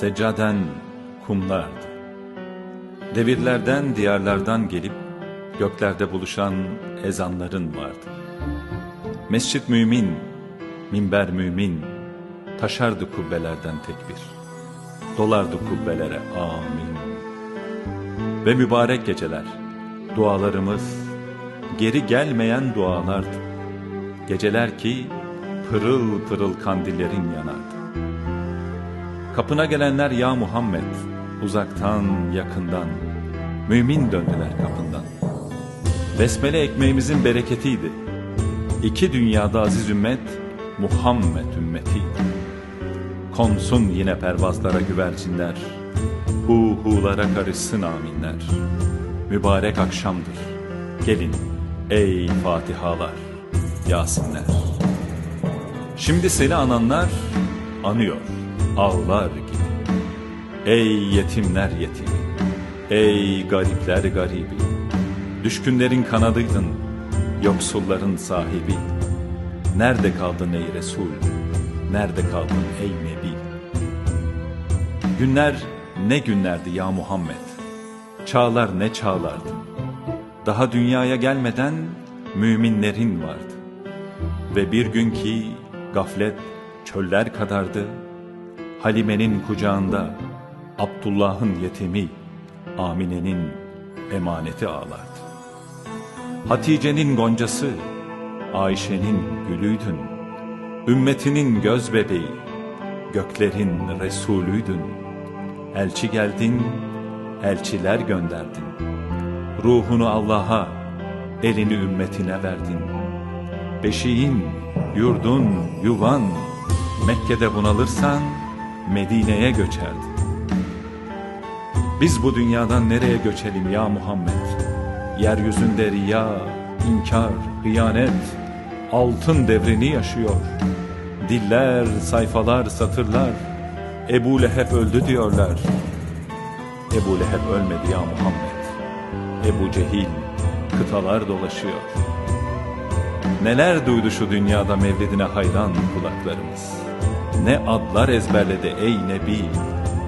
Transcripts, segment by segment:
seccaden kumlardı. Devirlerden, diyarlardan gelip göklerde buluşan ezanların vardı. Mescit mümin, minber mümin, taşardı kubbelerden tekbir. Dolardı kubbelere amin. Ve mübarek geceler, dualarımız geri gelmeyen dualardı. Geceler ki pırıl pırıl kandillerin yanardı. Kapına gelenler ya Muhammed, uzaktan yakından, mümin döndüler kapından. Besmele ekmeğimizin bereketiydi. İki dünyada aziz ümmet, Muhammed ümmetiydi. Konsun yine pervazlara güvercinler, hu hulara karışsın aminler. Mübarek akşamdır, gelin ey Fatihalar, Yasinler. Şimdi seni ananlar anıyor, ağlar gibi. Ey yetimler yetimi, ey garipler garibi, düşkünlerin kanadıydın, yoksulların sahibi. Nerede kaldın ey Resul, nerede kaldın ey Nebi? Günler ne günlerdi ya Muhammed, çağlar ne çağlardı. Daha dünyaya gelmeden müminlerin vardı. Ve bir gün ki gaflet çöller kadardı, Halime'nin kucağında Abdullah'ın yetimi, Amine'nin emaneti ağlardı. Hatice'nin goncası, Ayşe'nin gülüydün, ümmetinin göz bebeği, göklerin Resulüydün. Elçi geldin, elçiler gönderdin. Ruhunu Allah'a, elini ümmetine verdin. Beşiğin, yurdun, yuvan, Mekke'de bunalırsan Medine'ye göçerdin. Biz bu dünyadan nereye göçelim ya Muhammed? Yeryüzünde riya, inkar, hıyanet, altın devrini yaşıyor. Diller, sayfalar, satırlar, Ebu Leheb öldü diyorlar. Ebu Leheb ölmedi ya Muhammed. Ebu Cehil kıtalar dolaşıyor. Neler duydu şu dünyada mevlidine hayran kulaklarımız. Ne adlar ezberledi ey Nebi,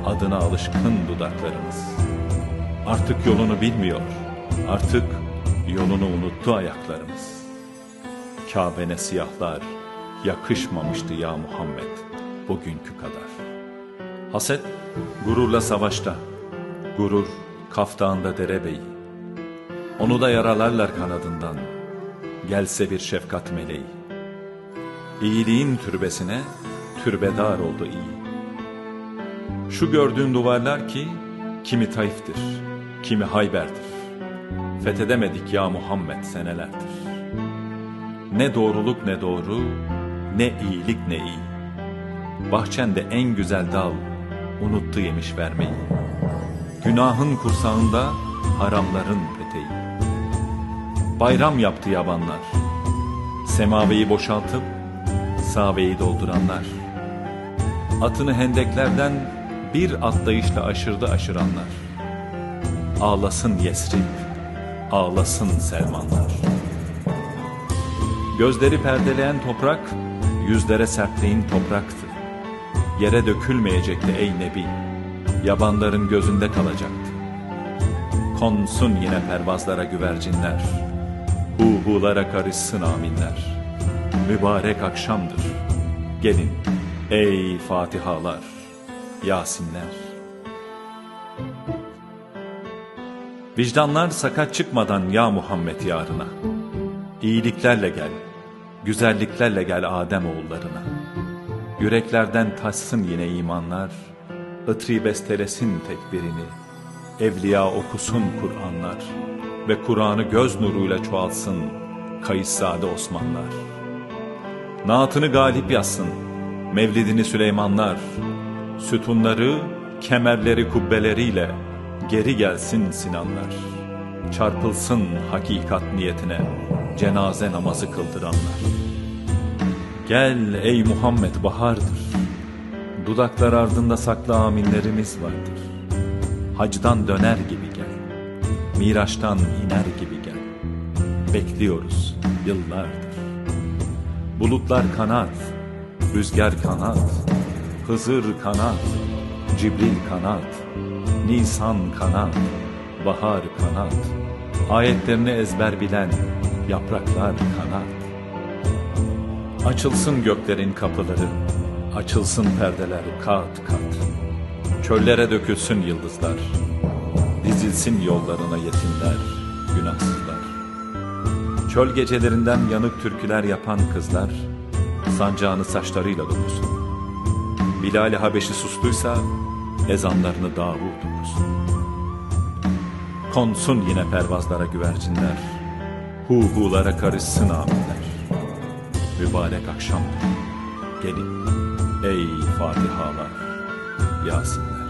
adına alışkın dudaklarımız. Artık yolunu bilmiyor, artık yolunu unuttu ayaklarımız. Kabe'ne siyahlar yakışmamıştı ya Muhammed bugünkü kadar. Haset gururla savaşta, gurur kaftağında derebeyi. Onu da yaralarlar kanadından, gelse bir şefkat meleği. İyiliğin türbesine türbedar oldu iyi. Şu gördüğün duvarlar ki kimi Taif'tir, kimi Hayber'dir. Fethedemedik ya Muhammed senelerdir. Ne doğruluk ne doğru, ne iyilik ne iyi. Bahçende en güzel dal, unuttu yemiş vermeyi. Günahın kursağında haramların peteği. Bayram yaptı yabanlar, semaveyi boşaltıp saveyi dolduranlar. Atını hendeklerden bir atlayışla aşırdı aşıranlar. Ağlasın Yesrib, ağlasın Selmanlar. Gözleri perdeleyen toprak, yüzlere sertliğin topraktı. Yere dökülmeyecekti ey Nebi, yabanların gözünde kalacaktı. Konsun yine pervazlara güvercinler, huhulara karışsın aminler. Mübarek akşamdır, gelin ey Fatihalar, Yasinler. Vicdanlar sakat çıkmadan ya Muhammed yarına. İyiliklerle gel, güzelliklerle gel Adem oğullarına. Yüreklerden taşsın yine imanlar, ıtri bestelesin tekbirini, evliya okusun Kur'anlar ve Kur'an'ı göz nuruyla çoğalsın Kayıssade Osmanlar. Naatını galip yazsın, mevlidini Süleymanlar, sütunları, kemerleri kubbeleriyle geri gelsin Sinanlar. Çarpılsın hakikat niyetine cenaze namazı kıldıranlar. Gel ey Muhammed bahardır. Dudaklar ardında saklı aminlerimiz vardır. Hacdan döner gibi gel. Miraçtan iner gibi gel. Bekliyoruz yıllardır. Bulutlar kanat, rüzgar kanat, Hızır kanat, Cibril kanat, Nisan kanat, Bahar kanat, ayetlerini ezber bilen yapraklar kanat. Açılsın göklerin kapıları, açılsın perdeler kat kat. Çöllere dökülsün yıldızlar, dizilsin yollarına yetimler, günahsızlar. Çöl gecelerinden yanık türküler yapan kızlar, sancağını saçlarıyla dokusun. Bilal-i Habeşi sustuysa, ezanlarını Davud okusun. Konsun yine pervazlara güvercinler, hu hulara karışsın aminler. Mübarek akşam, gelin ey Fatihalar, Yasinler.